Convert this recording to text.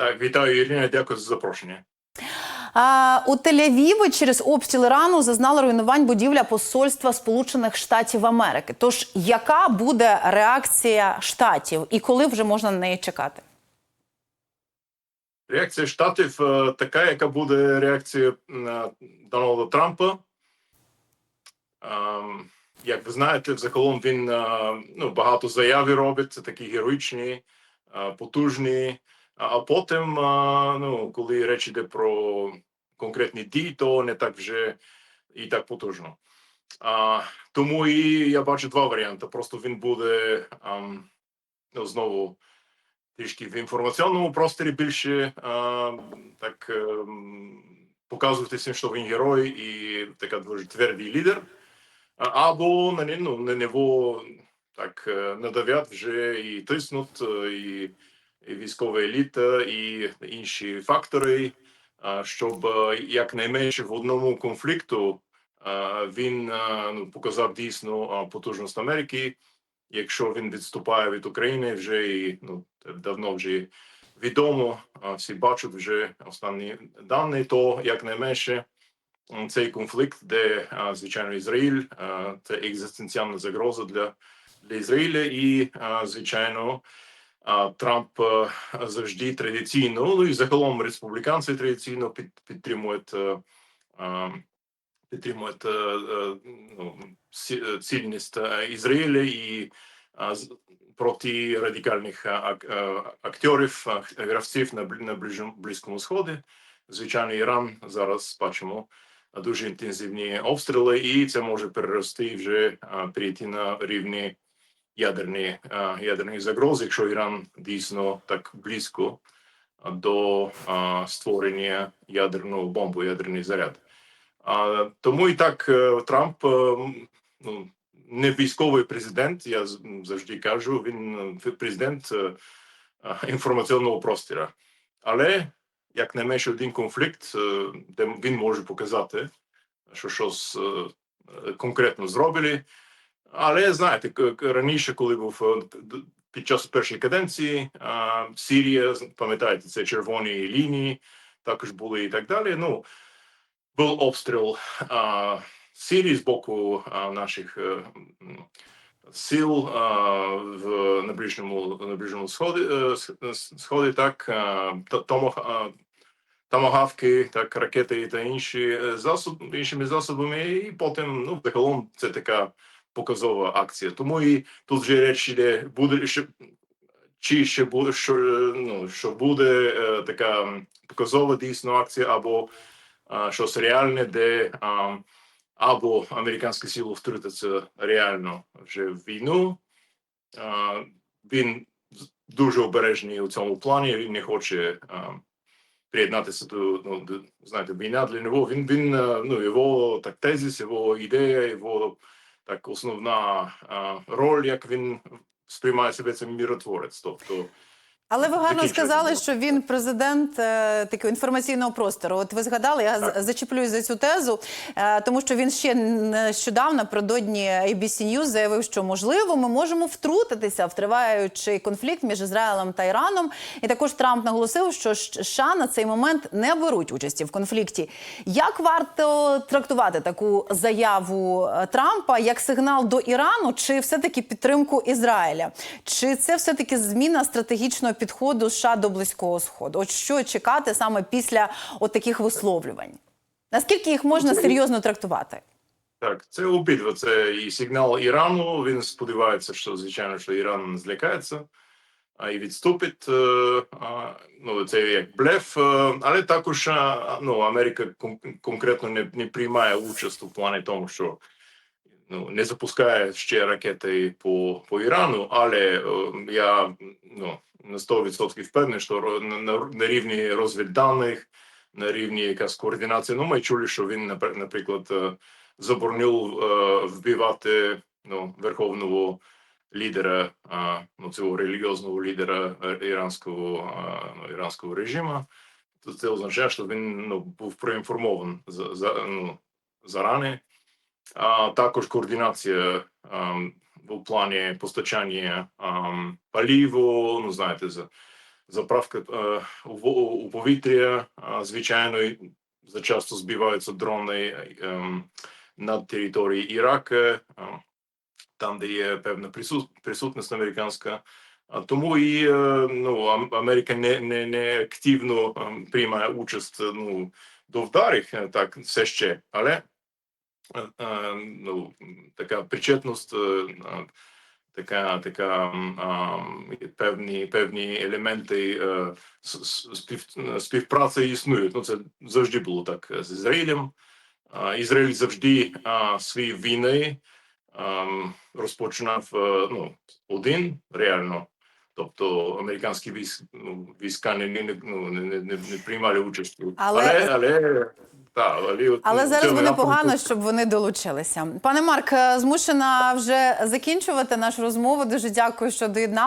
Так, вітаю, Ірина. Дякую за запрошення. А, у Тель-Авіві через обстріл Ірану зазнала руйнувань будівля посольства Сполучених Штатів Америки. Тож яка буде реакція штатів і коли вже можна на неї чекати? Реакція штатів е, така, яка буде реакція Дональда Трампа. Ем, Як ви знаєте, взагалом він е, ну, багато заяви робить, це такі героїчні, е, потужні. А а потім, ну, коли річ йде про конкретні дії, то не так вже і так потужно. А, тому і я бачу два варіанти. Просто він буде ем, ну, знову трішки в інформаційному просторі більше а, так ем, показувати всім, що він герой і така дуже твердий лідер. А- Або на ну, на нього так е, надавять вже і тиснуть, е, і військова еліта, і інші фактори, щоб е, якнайменше в одному конфлікту він ну, показав дійсно потужність Америки якщо він відступає від України, вже і ну давно вже відомо. Всі бачать вже останні дані, то якнайменше цей конфлікт, де звичайно Ізраїль, це екзистенціальна загроза для, для Ізраїля, і звичайно. Трамп е, завжди традиційно, ну і загалом республіканці традиційно під, підтримують е, підтримують е, е, ну, цільність Ізраїля і проти радикальних акторів, гравців на Близькому Сході. Звичайно, Іран зараз бачимо дуже інтенсивні обстріли, і це може перерости вже а, перейти на рівні ядерні, а, ядерної загрози, якщо Іран дійсно так близько до створення ядерного бомбу, ядерний заряд. Тому і так е, Трамп е, ну, не військовий президент. Я завжди кажу, він е, президент е, е, інформаційного простору. Але як не менше один конфлікт, е, де він може показати, що щось е, е, конкретно зробили. Але знаєте, раніше, коли був е, під час першої каденції, а, Сирія, пам'ятаєте, це червоні лінії, також були і так далі. Ну, був обстріл а, Сирії з боку а, наших е, м, сил а, в на ближньому на ближньому сході, е, с- сході так а, а, так ракети та інші е, засоб, іншими засобами, і потім ну загалом це така показова акція. Тому і тут вже річ іде буде що чи ще буде що е, ну що буде е, така показова дійсно акція або а, щось реальне, де а, або американські сили втрутяться реально вже в війну. А, він дуже обережний у цьому плані. Він не хоче а, приєднатися до ну до знаєте, війна для нього. Він він ну його так тезис, його ідея, його так основна роль, як він сприймає себе це міротворець. Тобто Але ви гарно сказали, що він президент е, такого інформаційного простору. От ви згадали, я Так. зачіплююсь за цю тезу, е, тому що він ще нещодавно напередодні ABC News заявив, що можливо ми можемо втрутитися в триваючий конфлікт між Ізраїлем та Іраном. І також Трамп наголосив, що США на цей момент не беруть участі в конфлікті. Як варто трактувати таку заяву е, Трампа як сигнал до Ірану, чи все-таки підтримку Ізраїля? Чи це все-таки зміна стратегічного підходу США до близького сходу? От що чекати саме після от таких висловлювань? Наскільки їх можна серйозно трактувати? Так, це обидва. Це і сигнал Ірану. Він сподівається, що звичайно, що Іран злякається а, і відступить. е, Ну це як блеф, е, але також ну Америка конкретно не, не приймає участь у плані тому, що ну не запускає ще ракети по, по Ірану. Але е, я ну 100% впевнений, що на, на, на рівні розвідданих, на рівні якась координації. Ну, ми чули, що він наприклад. е, заборонив е, вбивати ну, верховного лідера, е, ну, цього релігіозного лідера іранського, ну, іранського режиму. То це означає, що він ну, був проінформований за, за, ну, зарані. А також координація ем, в плані постачання ем, паліву, ну знаєте, за заправка е, у, повітря. Звичайно, і зачасто збиваються дрони ем, над територією Іраку, там, де є певна присутність американська. Тому і е, ну, Америка не, не, не активно приймає участь е, ну, до вдарів, е, так все ще, але е, е, ну, така причетність, е, е, така, така певні, певні елементи е, спів, співпраці існують. Ну, це завжди було так з Ізраїлем. Ізраїль завжди свої війни розпочинав е, ну, один реально. Тобто американські ну, війська не, ну, не, не, не приймали участь. Але- але, але, та, але, Але ну, зараз буде погано, щоб вони долучилися. Пане Марк, е, змушена вже закінчувати нашу розмову. Дуже дякую, що доєднали.